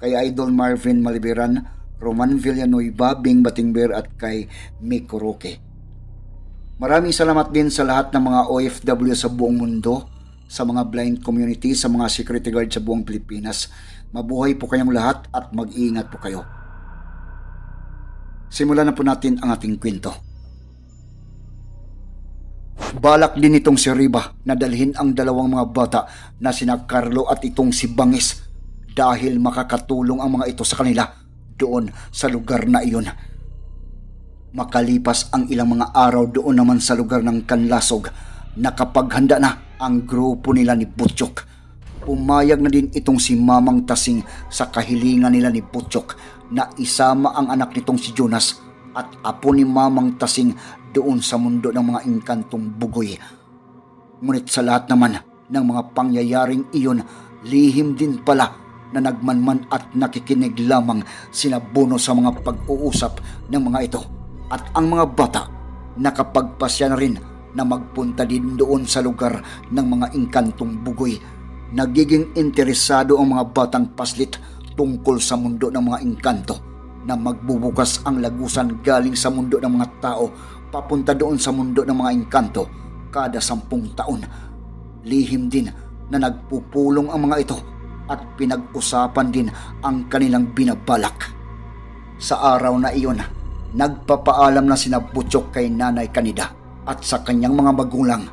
kay Idol Marvin Maliberan, Roman Villanueva, Bing Batingber at kay Miko Roque. Maraming salamat din sa lahat ng mga OFW sa buong mundo, sa mga blind community, sa mga security guard sa buong Pilipinas. Mabuhay po kayong lahat at mag-iingat po kayo. Simulan na po natin ang ating kwento. Balak din itong si Riba na dalhin ang dalawang mga bata na sina Carlo at itong si Bangis dahil makakatulong ang mga ito sa kanila doon sa lugar na iyon. Makalipas ang ilang mga araw doon naman sa lugar ng Kanlasog, nakapaghanda na ang grupo nila ni Butchok. Pumayag na din itong si Mamang Tasing sa kahilingan nila ni Butchok na isama ang anak nitong si Jonas at apo ni Mamang Tasing doon sa mundo ng mga inkantong bugoy. Ngunit sa lahat naman ng mga pangyayaring iyon, lihim din pala na nagmanman at nakikinig lamang sina Bono sa mga pag-uusap ng mga ito. At ang mga bata, nakapagpasya na rin na magpunta din doon sa lugar ng mga inkantong bugoy. Nagiging interesado ang mga batang paslit tungkol sa mundo ng mga inkanto na magbubukas ang lagusan galing sa mundo ng mga tao papunta doon sa mundo ng mga inkanto kada sampung taon. Lihim din na nagpupulong ang mga ito at pinag-usapan din ang kanilang binabalak. Sa araw na iyon, nagpapaalam na sina Butchok kay Nanay Kanida at sa kanyang mga magulang.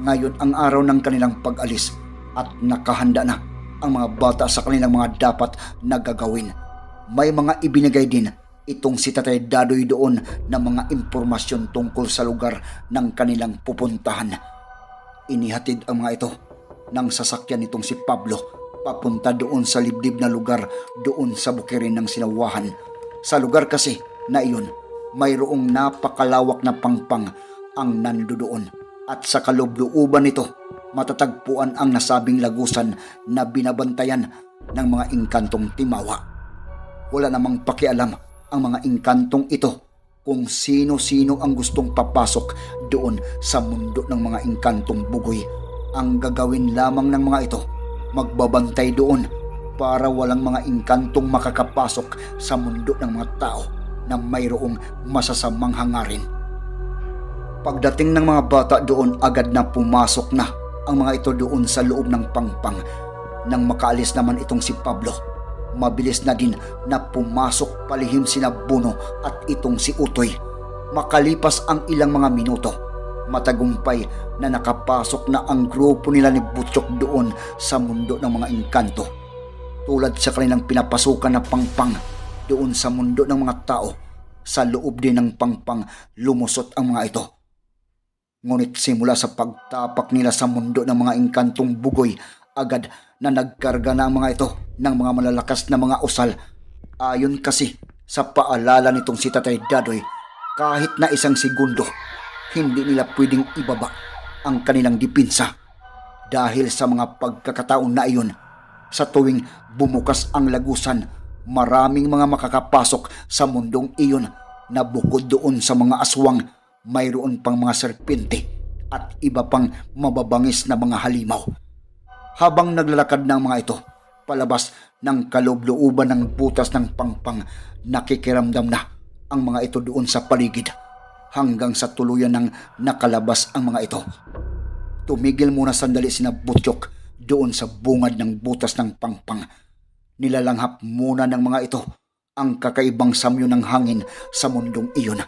Ngayon ang araw ng kanilang pag-alis at nakahanda na ang mga bata sa kanilang mga dapat na gagawin. May mga ibinigay din itong si Tatay Dadoy doon na mga impormasyon tungkol sa lugar ng kanilang pupuntahan. Inihatid ang mga ito ng sasakyan nitong si Pablo papunta doon sa liblib na lugar doon sa bukirin ng sinawahan. Sa lugar kasi na iyon, mayroong napakalawak na pangpang ang nandoon at sa kaloob-looban nito matatagpuan ang nasabing lagusan na binabantayan ng mga inkantong timawa. Wala namang pakialam ang mga inkantong ito kung sino-sino ang gustong papasok doon sa mundo ng mga inkantong bugoy. Ang gagawin lamang ng mga ito magbabantay doon para walang mga inkantong makakapasok sa mundo ng mga tao na mayroong masasamang hangarin. Pagdating ng mga bata doon agad na pumasok na ang mga ito doon sa loob ng pangpang. Nang makaalis naman itong si Pablo, mabilis na din na pumasok palihim sina Buno at itong si Utoy. Makalipas ang ilang mga minuto, matagumpay na nakapasok na ang grupo nila ni Butchok doon sa mundo ng mga engkanto. Tulad sa kanilang pinapasukan na pangpang doon sa mundo ng mga tao, sa loob din ng pangpang lumusot ang mga ito. Ngunit simula sa pagtapak nila sa mundo ng mga engkantong bugoy, agad na nagkarga na ang mga ito ng mga malalakas na mga usal. Ayon kasi sa paalala nitong si Tatay Dadoy, kahit na isang segundo, hindi nila pwedeng ibaba ang kanilang dipinsa dahil sa mga pagkakataon na iyon. Sa tuwing bumukas ang lagusan, maraming mga makakapasok sa mundong iyon na bukod doon sa mga aswang, mayroon pang mga serpente at iba pang mababangis na mga halimaw. Habang naglalakad ng mga ito, palabas ng kaloob-looban ng butas ng pangpang, nakikiramdam na ang mga ito doon sa paligid hanggang sa tuluyan ng nakalabas ang mga ito. Tumigil muna sandali sina Butchok doon sa bungad ng butas ng pangpang. Nilalanghap muna ng mga ito ang kakaibang samyo ng hangin sa mundong iyon.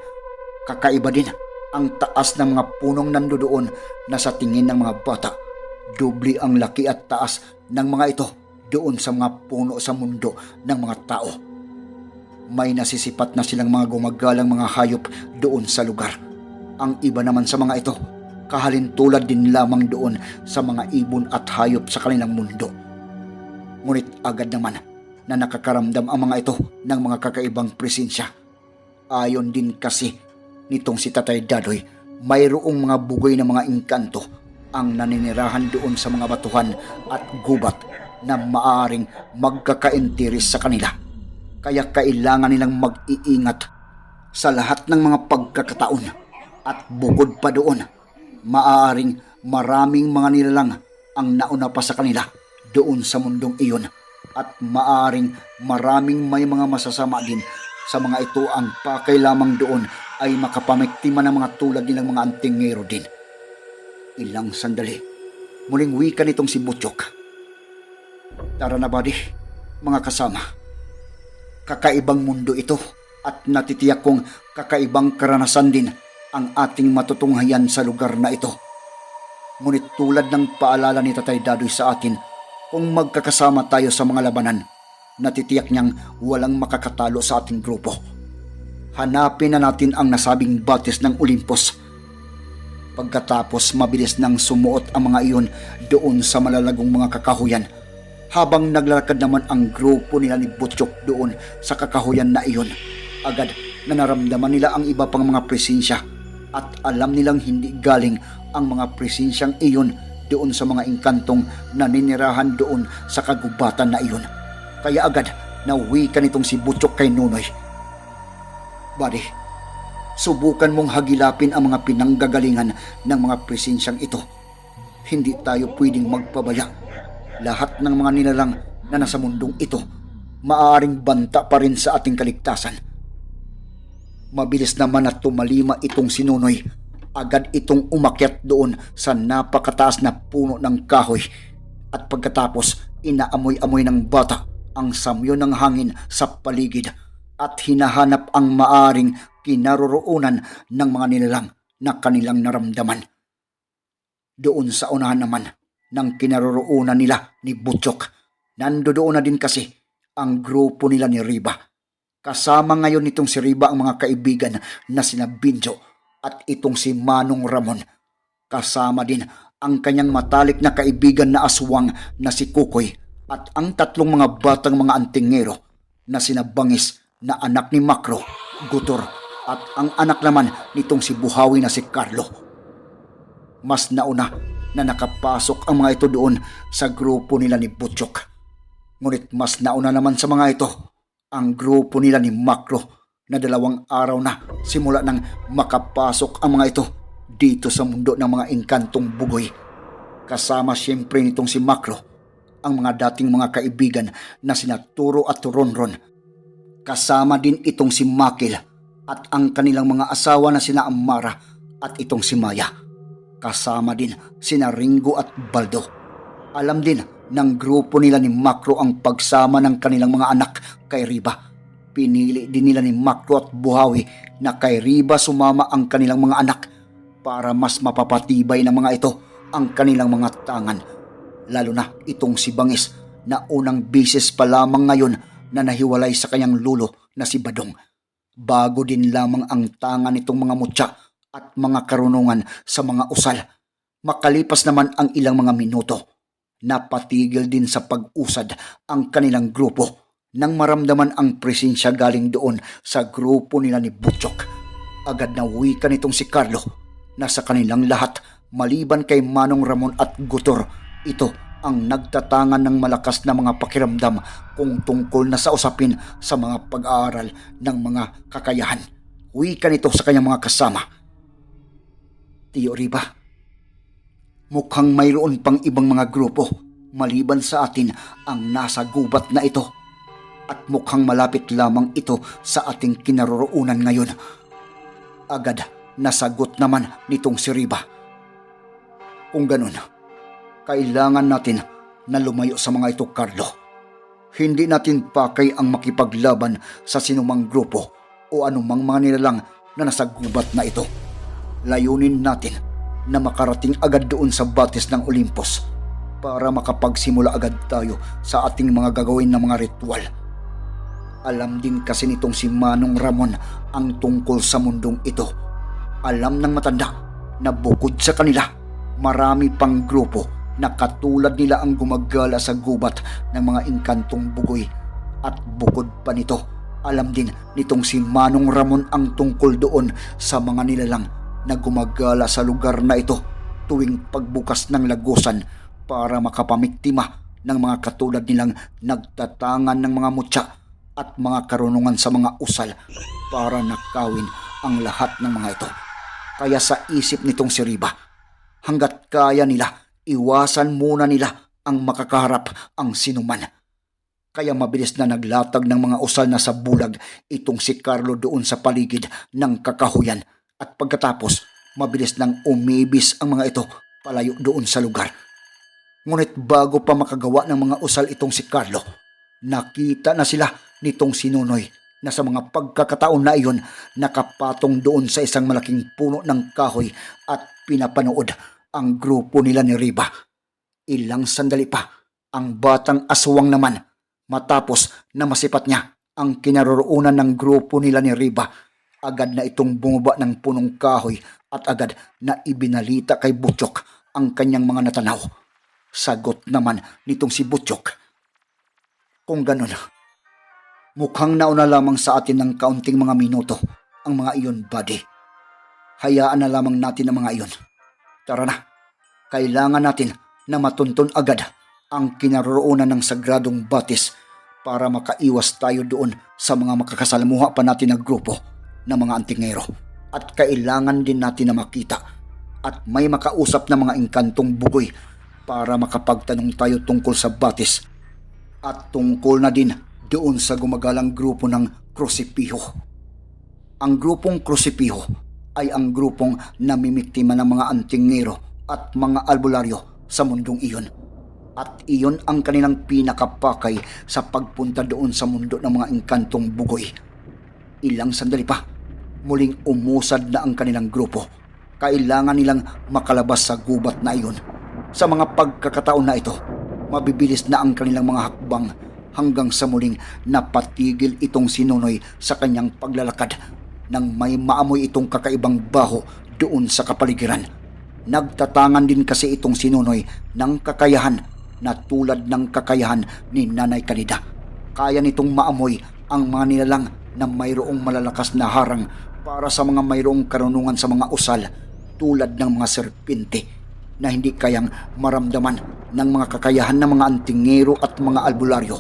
Kakaiba din ang taas ng mga punong nandoon na sa tingin ng mga bata. Dubli ang laki at taas ng mga ito doon sa mga puno sa mundo ng mga tao. May nasisipat na silang mga gumagalang mga hayop doon sa lugar. Ang iba naman sa mga ito, kahalintulad din lamang doon sa mga ibon at hayop sa kanilang mundo. Ngunit agad naman na nakakaramdam ang mga ito ng mga kakaibang presensya. Ayon din kasi nitong si Tatay Dadoy, mayroong mga bugoy na mga engkanto ang naninirahan doon sa mga batuhan at gubat na maaring magkakainteres sa kanila. Kaya kailangan nilang mag-iingat sa lahat ng mga pagkakataon at bukod pa doon, maaring maraming mga nilalang ang nauna pa sa kanila doon sa mundong iyon at maaring maraming may mga masasama din sa mga ito ang pakay lamang doon ay makapamektima ng mga tulad nilang mga antingero din. Ilang sandali, muling wika nitong si Butchok. Tara na buddy, mga kasama. Kakaibang mundo ito at natitiyak kong kakaibang karanasan din ang ating matutunghayan sa lugar na ito. Ngunit tulad ng paalala ni Tatay Dadoy sa atin, kung magkakasama tayo sa mga labanan, natitiyak niyang walang makakatalo sa ating grupo. Hanapin na natin ang nasabing batis ng Olympus. Pagkatapos mabilis nang sumuot ang mga iyon doon sa malalagong mga kakahuyan, habang naglalakad naman ang grupo nila ni Butchok doon sa kakahuyan na iyon, agad na naramdaman nila ang iba pang mga presensya at alam nilang hindi galing ang mga presensyang iyon doon sa mga engkantong naninirahan doon sa kagubatan na iyon. Kaya agad nauwi ka nitong si Butchok kay Nunoy. Buddy, subukan mong hagilapin ang mga pinanggagalingan ng mga presensyang ito. Hindi tayo pwedeng magpabaya. Lahat ng mga nilalang na nasa mundong ito, maaaring banta pa rin sa ating kaligtasan. Mabilis naman at tumalima itong sinunoy. Agad itong umakyat doon sa napakataas na puno ng kahoy. At pagkatapos, inaamoy-amoy ng bata ang samyo ng hangin sa paligid at hinahanap ang maaring kinaroroonan ng mga nilalang na kanilang naramdaman. Doon sa unahan naman ng kinaroroonan nila ni Butchok, nandoon na din kasi ang grupo nila ni Riba. Kasama ngayon nitong si Riba ang mga kaibigan na sina Binjo at itong si Manong Ramon. Kasama din ang kanyang matalik na kaibigan na aswang na si Kukoy at ang tatlong mga batang mga antingero na sina Bangis na anak ni Makro, Gutor at ang anak naman nitong si Buhawi na si Carlo. Mas nauna na nakapasok ang mga ito doon sa grupo nila ni Butchok. Ngunit mas nauna naman sa mga ito ang grupo nila ni Makro na dalawang araw na simula nang makapasok ang mga ito dito sa mundo ng mga engkantong bugoy. Kasama siyempre nitong si Makro, ang mga dating mga kaibigan na sina Turo at Ronron. Kasama din itong si Makil at ang kanilang mga asawa na sina Amara at itong si Maya. Kasama din sina Ringo at Baldo. Alam din ng grupo nila ni Makro ang pagsama ng kanilang mga anak kay Riba Pinili din nila ni Makro at Buhawi na kay Riba sumama ang kanilang mga anak para mas mapapatibay ng mga ito ang kanilang mga tangan. Lalo na itong si Bangis na unang bisis pa lamang ngayon na nahiwalay sa kanyang lulo na si Badong. Bago din lamang ang tangan nitong mga mutya at mga karunungan sa mga usal. Makalipas naman ang ilang mga minuto, napatigil din sa pag-usad ang kanilang grupo nang maramdaman ang presensya galing doon sa grupo nila ni Butchok. Agad na wika nitong si Carlo na sa kanilang lahat maliban kay Manong Ramon at Gutor, ito ang nagtatangan ng malakas na mga pakiramdam kung tungkol na sa usapin sa mga pag-aaral ng mga kakayahan. Wika nito sa kanyang mga kasama. Tiyo Riba, mukhang mayroon pang ibang mga grupo maliban sa atin ang nasa gubat na ito at mukhang malapit lamang ito sa ating kinaroroonan ngayon. Agad nasagot naman nitong si Riba. Kung ganun, kailangan natin na lumayo sa mga ito, Carlo. Hindi natin pakay ang makipaglaban sa sinumang grupo o anumang mga nilalang na nasa gubat na ito. Layunin natin na makarating agad doon sa batis ng Olympus para makapagsimula agad tayo sa ating mga gagawin na mga ritual alam din kasi nitong si Manong Ramon ang tungkol sa mundong ito. Alam ng matanda na bukod sa kanila, marami pang grupo na katulad nila ang gumagala sa gubat ng mga inkantong bugoy At bukod pa nito, alam din nitong si Manong Ramon ang tungkol doon sa mga nilalang na gumagala sa lugar na ito tuwing pagbukas ng lagusan para makapamiktima ng mga katulad nilang nagtatangan ng mga mutya at mga karunungan sa mga usal para nakawin ang lahat ng mga ito. Kaya sa isip nitong si Riba, hanggat kaya nila, iwasan muna nila ang makakaharap ang sinuman. Kaya mabilis na naglatag ng mga usal na sa bulag itong si Carlo doon sa paligid ng kakahuyan at pagkatapos mabilis nang umibis ang mga ito palayo doon sa lugar. Ngunit bago pa makagawa ng mga usal itong si Carlo, nakita na sila nitong sinunoy na sa mga pagkakataon na iyon nakapatong doon sa isang malaking puno ng kahoy at pinapanood ang grupo nila ni Riba. Ilang sandali pa, ang batang aswang naman matapos na masipat niya ang kinaroroonan ng grupo nila ni Riba. Agad na itong bumaba ng punong kahoy at agad na ibinalita kay Butchok ang kanyang mga natanaw. Sagot naman nitong si Butchok. Kung ganun, mukhang nauna lamang sa atin ng kaunting mga minuto ang mga iyon, buddy. Hayaan na lamang natin ang mga iyon. Tara na, kailangan natin na matuntun agad ang kinaroroonan ng sagradong batis para makaiwas tayo doon sa mga makakasalamuha pa natin na grupo ng mga antingero. At kailangan din natin na makita at may makausap na mga engkantong bugoy para makapagtanong tayo tungkol sa batis at tungkol na din doon sa gumagalang grupo ng Crucipiho. Ang grupong Crucipiho ay ang grupong namimiktima ng mga antingero at mga albularyo sa mundong iyon. At iyon ang kanilang pinakapakay sa pagpunta doon sa mundo ng mga engkantong bugoy. Ilang sandali pa, muling umusad na ang kanilang grupo. Kailangan nilang makalabas sa gubat na iyon. Sa mga pagkakataon na ito, mabibilis na ang kanilang mga hakbang hanggang sa muling napatigil itong sinunoy sa kanyang paglalakad nang may maamoy itong kakaibang baho doon sa kapaligiran. Nagtatangan din kasi itong sinunoy ng kakayahan na tulad ng kakayahan ni Nanay Kalida. Kaya nitong maamoy ang mga nilalang na mayroong malalakas na harang para sa mga mayroong karunungan sa mga usal tulad ng mga serpente na hindi kayang maramdaman ng mga kakayahan ng mga antingero at mga albularyo.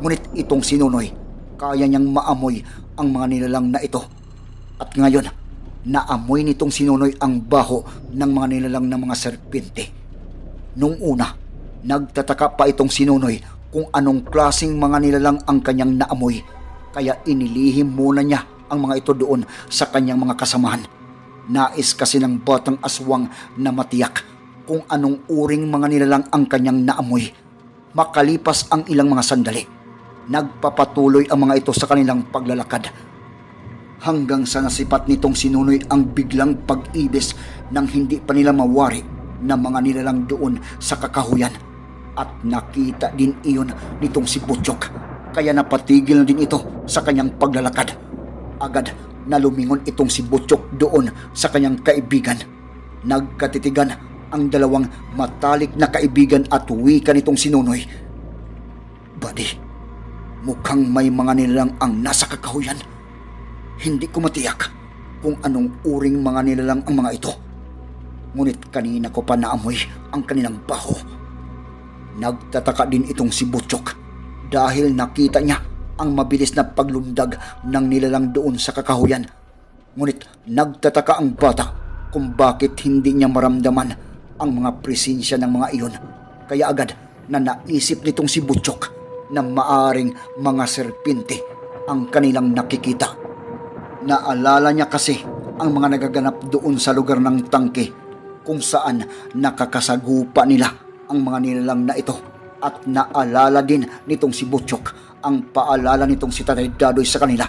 Ngunit itong sinunoy, kaya niyang maamoy ang mga nilalang na ito. At ngayon, naamoy nitong sinunoy ang baho ng mga nilalang ng mga serpente. Nung una, nagtataka pa itong sinunoy kung anong klasing mga nilalang ang kanyang naamoy. Kaya inilihim muna niya ang mga ito doon sa kanyang mga kasamahan. Nais kasi ng batang aswang na matiyak kung anong uring mga nilalang ang kanyang naamoy. Makalipas ang ilang mga sandali, nagpapatuloy ang mga ito sa kanilang paglalakad. Hanggang sa nasipat nitong sinunoy ang biglang pag-ibis nang hindi pa nila mawari na mga nilalang doon sa kakahuyan. At nakita din iyon nitong si Butchok. Kaya napatigil na din ito sa kanyang paglalakad. Agad na lumingon itong si Butchok doon sa kanyang kaibigan. Nagkatitigan ang dalawang matalik na kaibigan at wika nitong sinunoy. Buddy, mukhang may mga nilalang ang nasa kakahuyan. Hindi ko matiyak kung anong uring mga nilalang ang mga ito. Ngunit kanina ko pa naamoy ang kanilang baho. Nagtataka din itong si Butchok dahil nakita niya ang mabilis na paglundag ng nilalang doon sa kakahuyan. Ngunit nagtataka ang bata kung bakit hindi niya maramdaman ang mga presensya ng mga iyon. Kaya agad na naisip nitong si Butchok na maaring mga serpente ang kanilang nakikita. Naalala niya kasi ang mga nagaganap doon sa lugar ng tangke kung saan nakakasagupa nila ang mga nilalang na ito at naalala din nitong si Butchok ang paalala nitong si Tatay Dadoy sa kanila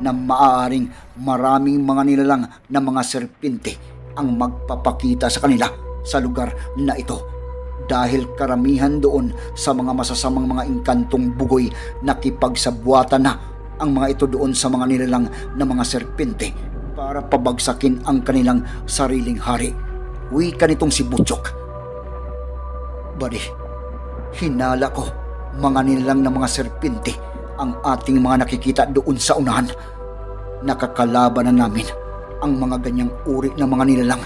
na maaaring maraming mga nilalang na mga serpente ang magpapakita sa kanila sa lugar na ito dahil karamihan doon sa mga masasamang mga inkantong bugoy nakipagsabwatan na ang mga ito doon sa mga nilalang na mga serpente para pabagsakin ang kanilang sariling hari. Wika nitong si Butchok. Buddy, hinala ko mga nilalang na mga serpente ang ating mga nakikita doon sa unahan. Nakakalaban na namin ang mga ganyang uri ng mga nilalang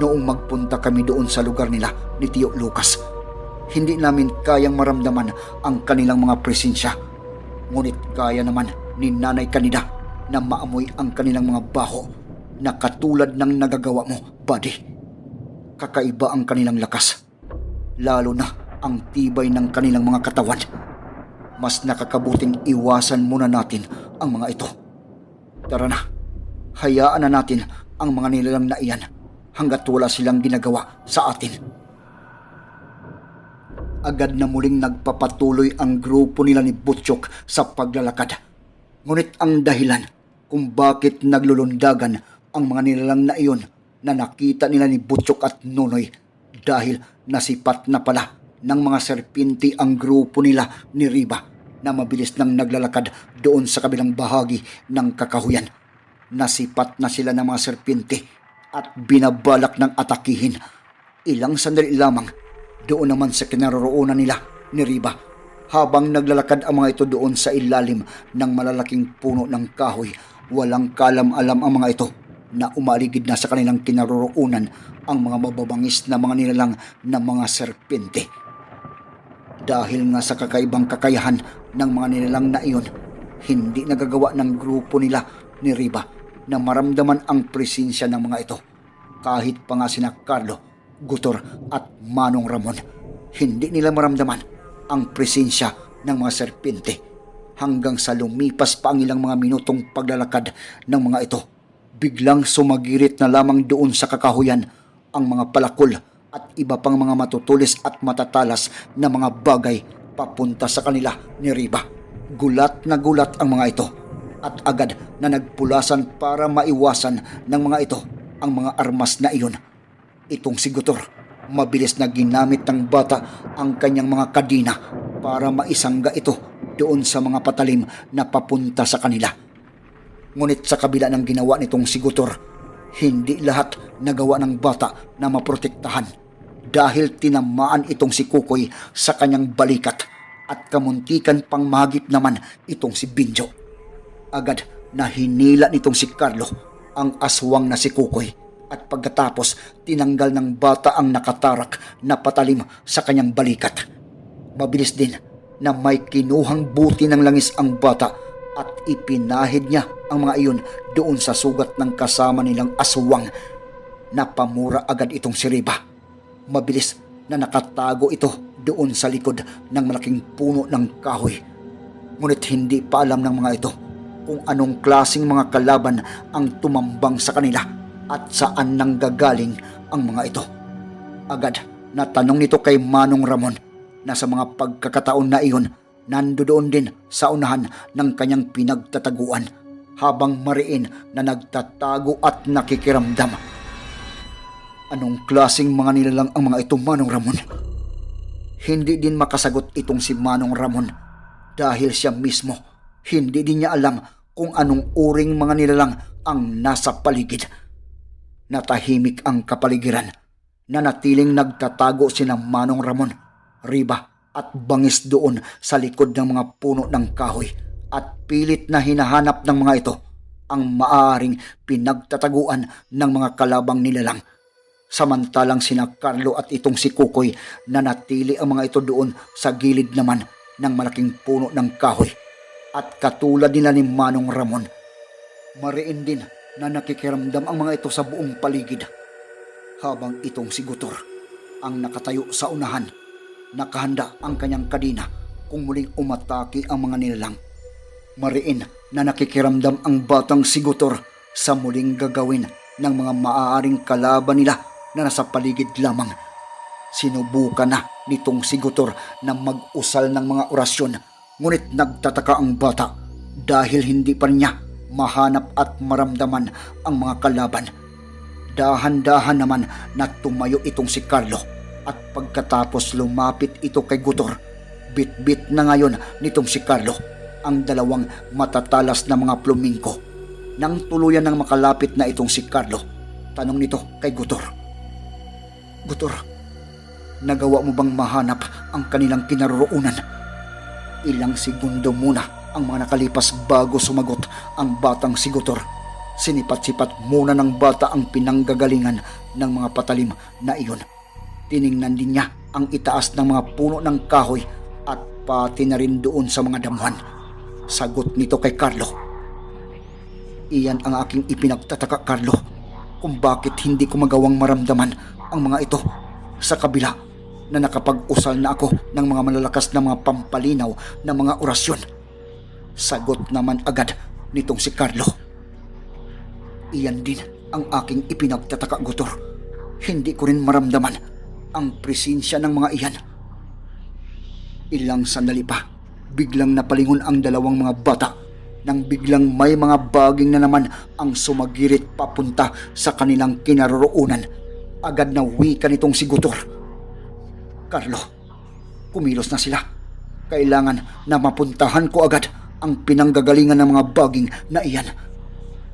noong magpunta kami doon sa lugar nila ni Tio Lucas. Hindi namin kayang maramdaman ang kanilang mga presensya. Ngunit kaya naman ni Nanay Kanida na maamoy ang kanilang mga baho na katulad ng nagagawa mo, buddy. Kakaiba ang kanilang lakas. Lalo na ang tibay ng kanilang mga katawan. Mas nakakabuting iwasan muna natin ang mga ito. Tara na, hayaan na natin ang mga nilalang na iyan hanggat wala silang ginagawa sa atin. Agad na muling nagpapatuloy ang grupo nila ni Butchok sa paglalakad. Ngunit ang dahilan kung bakit naglulundagan ang mga nilalang na iyon na nakita nila ni Butchok at Nonoy dahil nasipat na pala ng mga serpinti ang grupo nila ni Riba na mabilis nang naglalakad doon sa kabilang bahagi ng kakahuyan. Nasipat na sila ng mga serpinti at binabalak ng atakihin. Ilang sandali lamang doon naman sa kinaroroonan nila ni Riba habang naglalakad ang mga ito doon sa ilalim ng malalaking puno ng kahoy. Walang kalam-alam ang mga ito na umaligid na sa kanilang kinaroroonan ang mga mababangis na mga nilalang na mga serpente. Dahil nga sa kakaibang kakayahan ng mga nilalang na iyon, hindi nagagawa ng grupo nila ni Riba na maramdaman ang presensya ng mga ito. Kahit pa nga sina Carlo, Gutor at Manong Ramon, hindi nila maramdaman ang presensya ng mga serpente hanggang sa lumipas pa ang ilang mga minutong paglalakad ng mga ito. Biglang sumagirit na lamang doon sa kakahuyan ang mga palakol at iba pang mga matutulis at matatalas na mga bagay papunta sa kanila ni Riba. Gulat na gulat ang mga ito at agad na nagpulasan para maiwasan ng mga ito ang mga armas na iyon. Itong si Gutor, mabilis na ginamit ng bata ang kanyang mga kadina para maisangga ito doon sa mga patalim na papunta sa kanila. Ngunit sa kabila ng ginawa nitong si Gutor, hindi lahat nagawa ng bata na maprotektahan dahil tinamaan itong si Kukoy sa kanyang balikat at kamuntikan pang mahagip naman itong si Binjo. Agad na hinila nitong si Carlo ang aswang na si Kukoy at pagkatapos tinanggal ng bata ang nakatarak na patalim sa kanyang balikat. Mabilis din na may kinuhang buti ng langis ang bata at ipinahid niya ang mga iyon doon sa sugat ng kasama nilang aswang. Napamura agad itong si Riba. Mabilis na nakatago ito doon sa likod ng malaking puno ng kahoy. Ngunit hindi pa alam ng mga ito kung anong klasing mga kalaban ang tumambang sa kanila at saan nanggagaling ang mga ito. Agad na tanong nito kay Manong Ramon na sa mga pagkakataon na iyon nandoon din sa unahan ng kanyang pinagtataguan habang mariin na nagtatago at nakikiramdam. Anong klasing mga nilalang ang mga ito, Manong Ramon? Hindi din makasagot itong si Manong Ramon dahil siya mismo hindi din niya alam kung anong uring mga nilalang ang nasa paligid. Natahimik ang kapaligiran na natiling nagtatago sina Manong Ramon, Riba at bangis doon sa likod ng mga puno ng kahoy at pilit na hinahanap ng mga ito ang maaring pinagtataguan ng mga kalabang nilalang. Samantalang sina Carlo at itong si Kukoy na natili ang mga ito doon sa gilid naman ng malaking puno ng kahoy. At katulad nila ni Manong Ramon, mariin din na nakikiramdam ang mga ito sa buong paligid. Habang itong si Gutor ang nakatayo sa unahan, nakahanda ang kanyang kadina kung muling umatake ang mga nilalang. Mariin na nakikiramdam ang batang si Gutor sa muling gagawin ng mga maaaring kalaban nila na nasa paligid lamang. Sinubukan na nitong si Gutor na mag-usal ng mga orasyon ngunit nagtataka ang bata dahil hindi pa niya mahanap at maramdaman ang mga kalaban. Dahan-dahan naman na tumayo itong si Carlo at pagkatapos lumapit ito kay Gutor, bit-bit na ngayon nitong si Carlo ang dalawang matatalas na mga plumingko. Nang tuluyan ng makalapit na itong si Carlo, tanong nito kay Gutor. Gutor, nagawa mo bang mahanap ang kanilang kinaroroonan? Ilang segundo muna ang mga nakalipas bago sumagot ang batang sigutor. Sinipat-sipat muna ng bata ang pinanggagalingan ng mga patalim na iyon. Tiningnan din niya ang itaas ng mga puno ng kahoy at pati na rin doon sa mga damuhan. Sagot nito kay Carlo. Iyan ang aking ipinagtataka, Carlo, kung bakit hindi ko magawang maramdaman ang mga ito sa kabila na nakapag-usal na ako ng mga malalakas na mga pampalinaw na mga orasyon. Sagot naman agad nitong si Carlo. Iyan din ang aking ipinagtataka, Gutor. Hindi ko rin maramdaman ang presensya ng mga iyan. Ilang sandali pa, biglang napalingon ang dalawang mga bata nang biglang may mga baging na naman ang sumagirit papunta sa kanilang kinaroroonan. Agad na wika nitong si Gutor. Carlo, kumilos na sila. Kailangan na mapuntahan ko agad ang pinanggagalingan ng mga baging na iyan.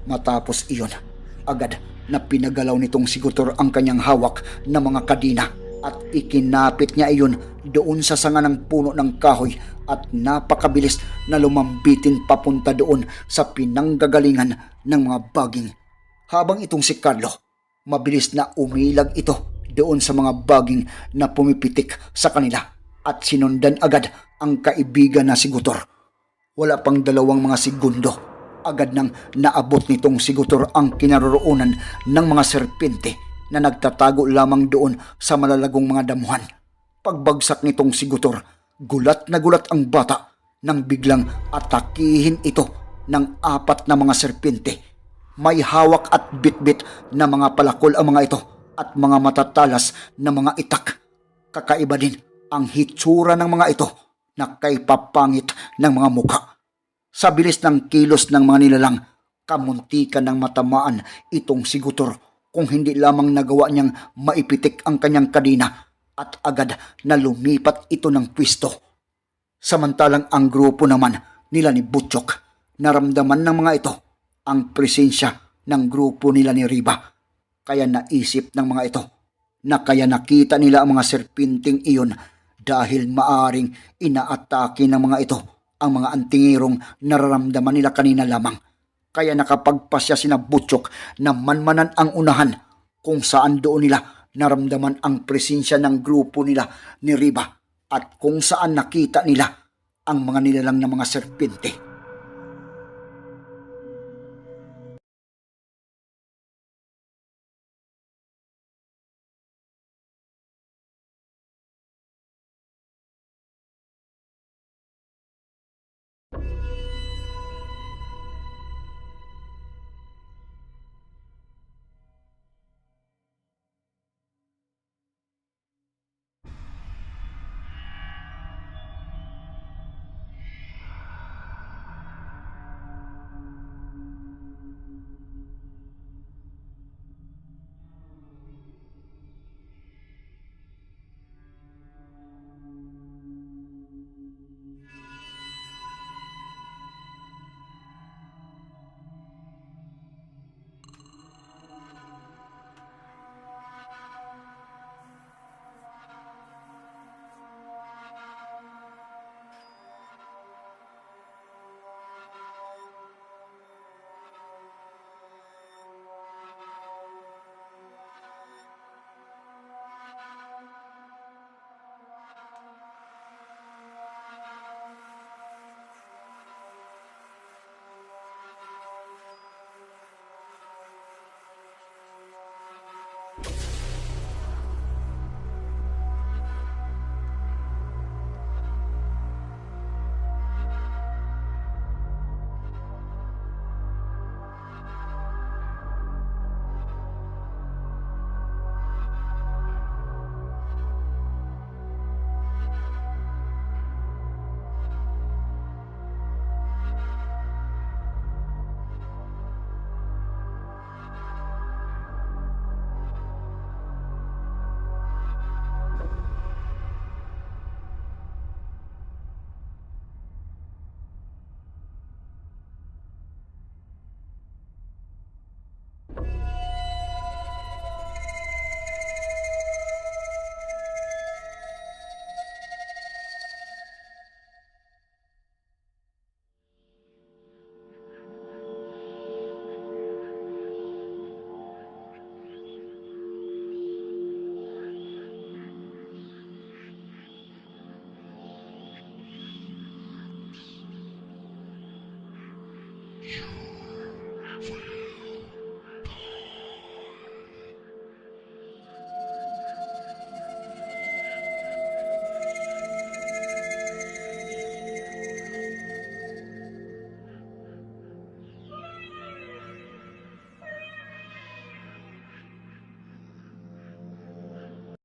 Matapos iyon, agad na pinagalaw nitong si Gutor ang kanyang hawak na mga kadina at ikinapit niya iyon doon sa sanga ng puno ng kahoy at napakabilis na lumambitin papunta doon sa pinanggagalingan ng mga baging. Habang itong si Carlo, mabilis na umilag ito doon sa mga baging na pumipitik sa kanila at sinundan agad ang kaibigan na si Gutor. Wala pang dalawang mga segundo. Agad nang naabot nitong si Gutor ang kinaroroonan ng mga serpente na nagtatago lamang doon sa malalagong mga damuhan. Pagbagsak nitong si Gutor, gulat na gulat ang bata nang biglang atakihin ito ng apat na mga serpente. May hawak at bitbit na mga palakol ang mga ito at mga matatalas na mga itak. Kakaiba din ang hitsura ng mga ito na kay papangit ng mga mukha. Sa bilis ng kilos ng mga nilalang, kamuntikan ng matamaan itong si Gutor kung hindi lamang nagawa niyang maipitik ang kanyang kadina at agad na lumipat ito ng pwisto. Samantalang ang grupo naman nila ni Butchok, naramdaman ng mga ito ang presensya ng grupo nila ni Riba. Kaya naisip ng mga ito na kaya nakita nila ang mga serpinting iyon dahil maaring inaatake ng mga ito ang mga antingirong nararamdaman nila kanina lamang. Kaya nakapagpasya sina Butchok na manmanan ang unahan kung saan doon nila naramdaman ang presensya ng grupo nila ni Riba at kung saan nakita nila ang mga nilalang na mga serpente.